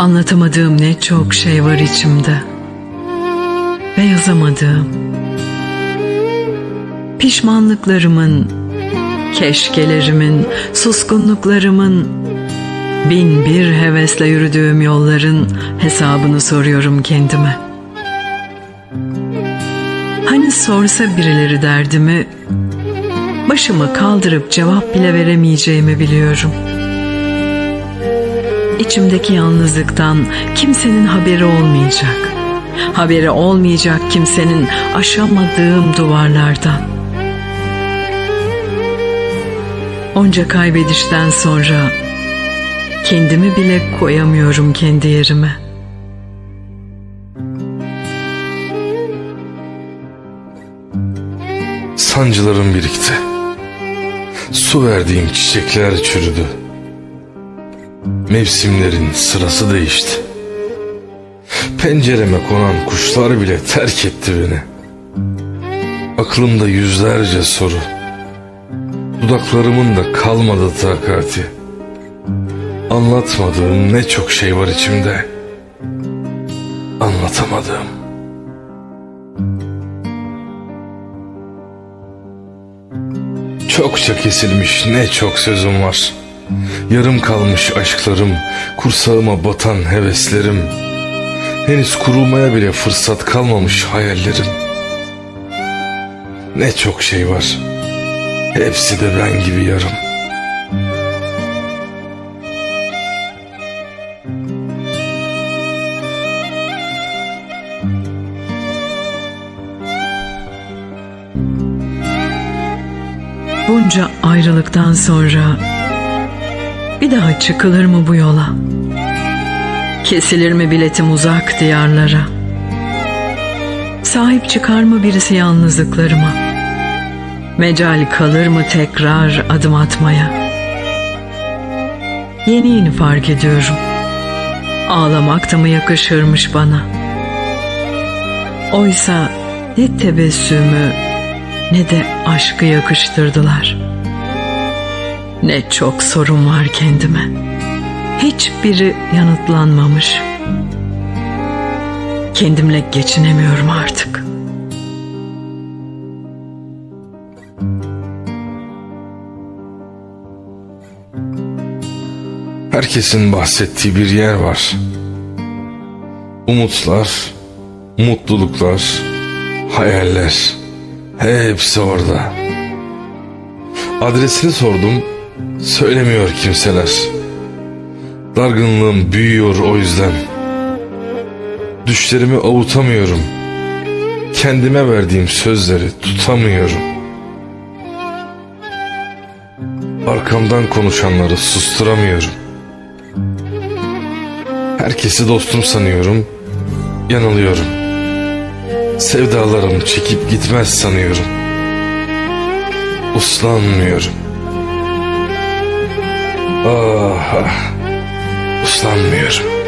Anlatamadığım ne çok şey var içimde. Ve yazamadığım. Pişmanlıklarımın, keşkelerimin, suskunluklarımın, bin bir hevesle yürüdüğüm yolların hesabını soruyorum kendime. Hani sorsa birileri derdimi, başımı kaldırıp cevap bile veremeyeceğimi biliyorum. İçimdeki yalnızlıktan kimsenin haberi olmayacak. Haberi olmayacak kimsenin aşamadığım duvarlardan. Onca kaybedişten sonra kendimi bile koyamıyorum kendi yerime. Sancılarım birikti. Su verdiğim çiçekler çürüdü. Mevsimlerin sırası değişti. Pencereme konan kuşlar bile terk etti beni. Aklımda yüzlerce soru. Dudaklarımın da kalmadı takati. Anlatmadığım ne çok şey var içimde. Anlatamadığım. Çokça kesilmiş ne çok sözüm var. Yarım kalmış aşklarım, kursağıma batan heveslerim. Henüz kurulmaya bile fırsat kalmamış hayallerim. Ne çok şey var. Hepsi de ben gibi yarım. Bunca ayrılıktan sonra bir daha çıkılır mı bu yola? Kesilir mi biletim uzak diyarlara? Sahip çıkar mı birisi yalnızlıklarıma? Mecal kalır mı tekrar adım atmaya? Yeni yeni fark ediyorum. Ağlamak da mı yakışırmış bana? Oysa ne tebessümü ne de aşkı yakıştırdılar. Ne çok sorun var kendime. Hiçbiri yanıtlanmamış. Kendimle geçinemiyorum artık. Herkesin bahsettiği bir yer var. Umutlar, mutluluklar, hayaller hepsi orada. Adresini sordum, söylemiyor kimseler. Dargınlığım büyüyor o yüzden. Düşlerimi avutamıyorum. Kendime verdiğim sözleri tutamıyorum. Arkamdan konuşanları susturamıyorum. Herkesi dostum sanıyorum. Yanılıyorum. Sevdalarım çekip gitmez sanıyorum. Uslanmıyorum. Ah, ah. Uslanmıyorum.